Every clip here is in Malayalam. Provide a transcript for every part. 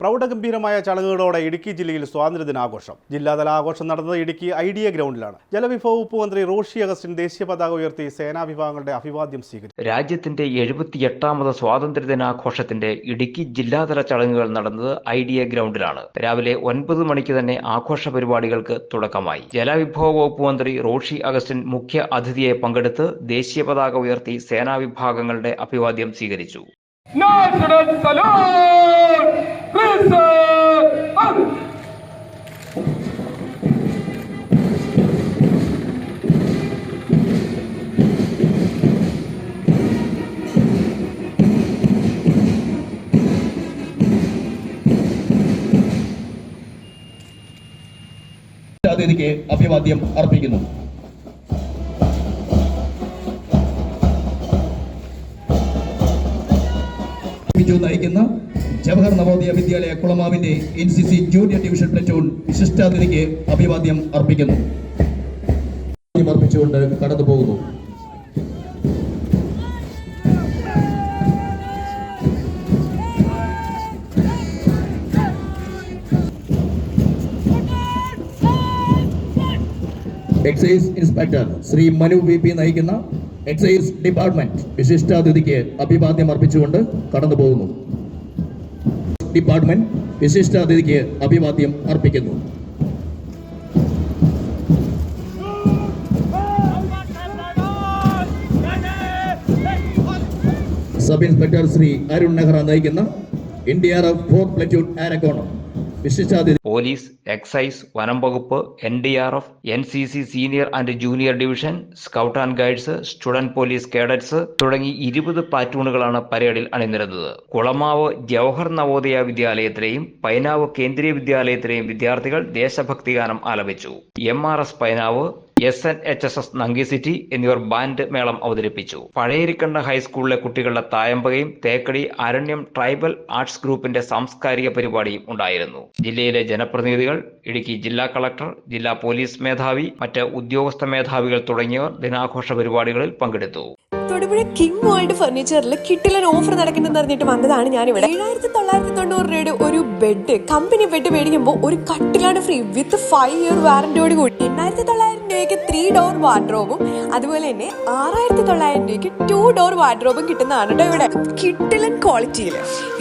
പ്രൗഢഗംഭീരമായ ചടങ്ങുകളോടെ ഇടുക്കി ജില്ലയിൽ സ്വാതന്ത്ര്യദിനാഘോഷം. ജില്ലാതല ആഘോഷം നടന്നത് ഇടുക്കി ഐഡിയ ഗ്രൗണ്ടിലാണ്. ജലവിഭവ വകുപ്പ് മന്ത്രി റോഷി അഗസ്റ്റിൻ ദേശീയ പതാക ഉയർത്തി സേനാ വിഭാഗങ്ങളുടെ അഭിവാദ്യം സ്വീകരിച്ചു. രാജ്യത്തിന്റെ എഴുപത്തിയെട്ടാമത് സ്വാതന്ത്ര്യദിനാഘോഷത്തിന്റെ ഇടുക്കി ജില്ലാതല ചടങ്ങുകൾ നടന്നത് ഐഡിയ ഗ്രൗണ്ടിലാണ്. രാവിലെ ഒൻപത് മണിക്ക് തന്നെ ആഘോഷ പരിപാടികൾക്ക് തുടക്കമായി. ജലവിഭവ വകുപ്പ് മന്ത്രി റോഷി അഗസ്റ്റിൻ മുഖ്യ അതിഥിയെ പങ്കെടുത്ത് ദേശീയ പതാക ഉയർത്തി സേനാ വിഭാഗങ്ങളുടെ അഭിവാദ്യം സ്വീകരിച്ചു. National salute! Up! അതിഥിക്ക് അഭിവാദ്യം അർപ്പിക്കുന്നു ബിജു നയിക്കുന്ന Jawahar Navodaya Vidyalaya കുളമാവിന്റെ N C C junior division platoon വിശിഷ്ടാതിഥിക്ക് അഭിവാദ്യം അർപ്പിക്കുന്നു. അർപ്പിച്ചുകൊണ്ട് കടന്നു പോകുന്നു. Excise inspector Shri Manu V P നയിക്കുന്ന എക്സൈസ് ഡിപ്പാർട്ട്മെന്റ് വിശിഷ്ടാതിഥിക്ക് അഭിവാദ്യം അർപ്പിച്ചുകൊണ്ട് കടന്നു പോകുന്നു ഡിപ്പാർട്ട്മെന്റ് വിശിഷ്ടാതിഥിക്ക് അഭിവാദ്യം അർപ്പിക്കുന്നു. സബ് ഇൻസ്പെക്ടർ ശ്രീ അരുൺ നെഹ്റ നയിക്കുന്ന N D R F platoon Arakkonam police excise വനം വകുപ്പ് N D R F N C C senior and junior division scout and guides student police cadets തുടങ്ങി ഇരുപത് പ്ലാറ്റൂണുകളാണ് പരേഡിൽ അണിനിരന്നത്. കുളമാവ് ജവഹർ നവോദയ വിദ്യാലയത്തിലെയും പൈനാവ് കേന്ദ്രീയ വിദ്യാലയത്തിലെയും വിദ്യാർത്ഥികൾ ദേശഭക്തി ഗാനം ആലപിച്ചു. M R S Painavu S N H S S നങ്കി സിറ്റി എന്നിവർ ബാൻഡ് മേളം അവതരിപ്പിച്ചു. പഴയരിക്കണ്ട ഹൈസ്കൂളിലെ കുട്ടികളുടെ തായമ്പകയും തേക്കടി അരണ്യം ട്രൈബൽ ആർട്സ് ഗ്രൂപ്പിന്റെ സാംസ്കാരിക പരിപാടിയും ഉണ്ടായിരുന്നു. ജില്ലയിലെ ജനപ്രതിനിധികൾ ഇടുക്കി ജില്ലാ കളക്ടർ ജില്ലാ പോലീസ് മേധാവി മറ്റ് ഉദ്യോഗസ്ഥ മേധാവികൾ തുടങ്ങിയവർ ദിനാഘോഷ പരിപാടികളിൽ പങ്കെടുത്തു. തൊടുപുഴ കിങ് വേൾഡ് ഫർണിച്ചറിൽ കിട്ടിലൻ ഓഫർ നടക്കുന്നെന്ന് അറിഞ്ഞിട്ട് വന്നതാണ് ഞാനിവിടെ. ഏഴായിരത്തി തൊള്ളായിരത്തി തൊണ്ണൂറ് രൂപയുടെ ബെഡ് കമ്പനി ബെഡ് മേടിക്കുമ്പോൾ ഒരു കട്ടിലാണ് ഫ്രീ വിത്ത് ഫൈവ് ഇയർ വാറന്റിയോട് കൂടി. എണ്ണായിരത്തി തൊള്ളായിരം രൂപയ്ക്ക് ത്രീ ഡോർ വാർഡ്രോബും അതുപോലെ തന്നെ ആറായിരത്തി തൊള്ളായിരം രൂപയ്ക്ക് ടു ഡോർ വാർഡ്രോബും കിട്ടുന്നതാണ് കേട്ടോ ഇവിടെ. കിട്ടിലൻ ക്വാളിറ്റിയിൽ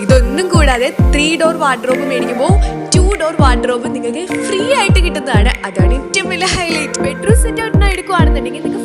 ഇതൊന്നും കൂടാതെ ത്രീ ഡോർ വാർഡ്രോബ് മേടിക്കുമ്പോൾ ടു ഡോർ വാർഡ്രോബ് നിങ്ങൾക്ക് ഫ്രീ ആയിട്ട് കിട്ടുന്നതാണ്. അതാണ് ഏറ്റവും വലിയ ഹൈലൈറ്റ് ബെഡ്റൂം സെറ്റ് ഔട്ടിന് എടുക്കുകയാണെന്നുണ്ടെങ്കിൽ നിങ്ങൾക്ക്